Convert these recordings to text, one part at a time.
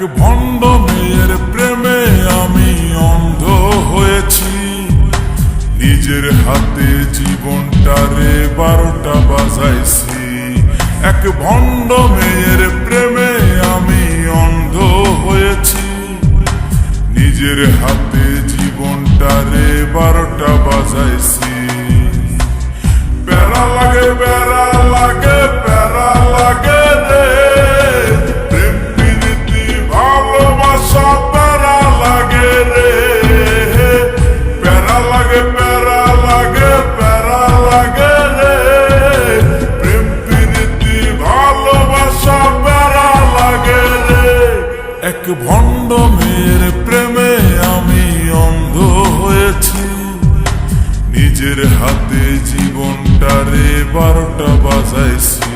ভণ্ড মেয়ের প্রেমে আমি অন্ধ হয়েছি। নিজের হাতে জীবনটারে বারোটা বাজাইছি। এক ভণ্ড মেয়ের প্রেমে আমি অন্ধ হয়েছি। নিজের হাতে জীবনটারে বারোটা বাজাইছি। প্যারা লাগে প্যারা লাগে ভণ্ড মেয়ের প্রেমে আমি অন্ধ হয়েছি। নিজের হাতে জীবনটারে বারোটা বাজাইছি।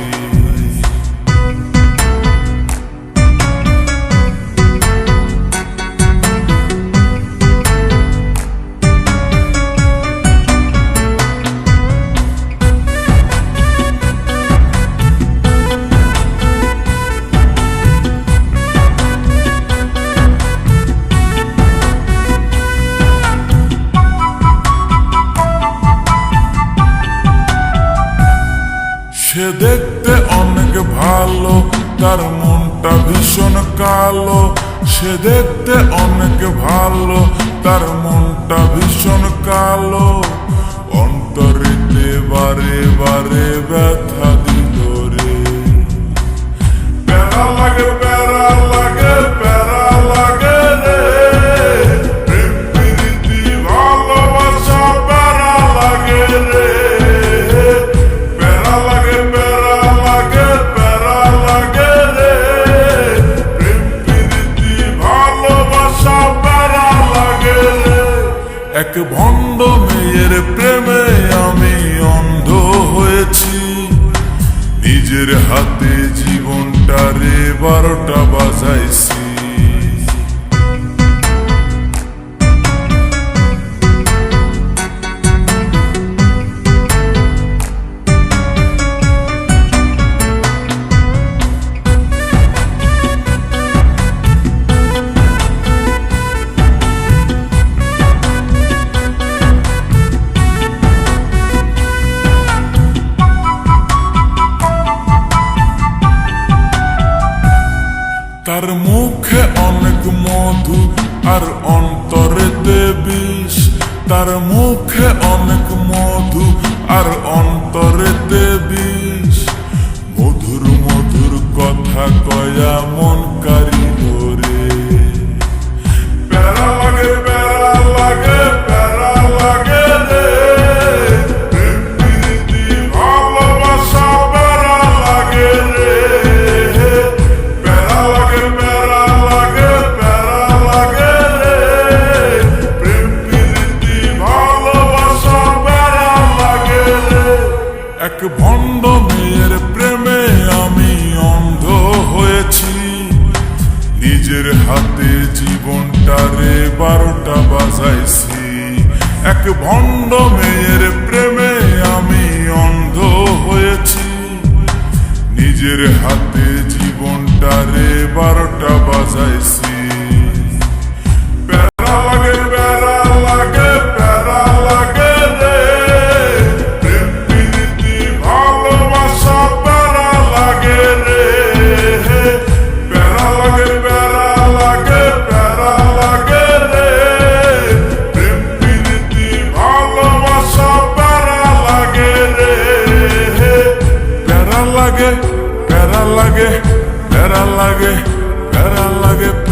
সে দেখতে অনেক ভালো, তার মনটা ভীষণ কালো। সে দেখতে অনেক ভালো, তার মনটা ভীষণ কালো। অন্তরেতে বারে বারে ব্যথা ভণ্ড মেয়ের প্রেমে আমি অন্ধ হয়েছি। নিজের হাতে জীবনটারে বারোটা বাজাইছি। তার মুখে অনেক মধু আর অন্তরে বিষ তার মুখে অনেক মধু নিজের হাতে জীবনটারে বারোটা বাজাইছি। এক ভণ্ড মেয়ের প্রেমে আমি অন্ধ হয়েছি। নিজের হাতে জীবনটারে বারোটা বাজাইছি। প্যারা লাগে প্যারা লাগে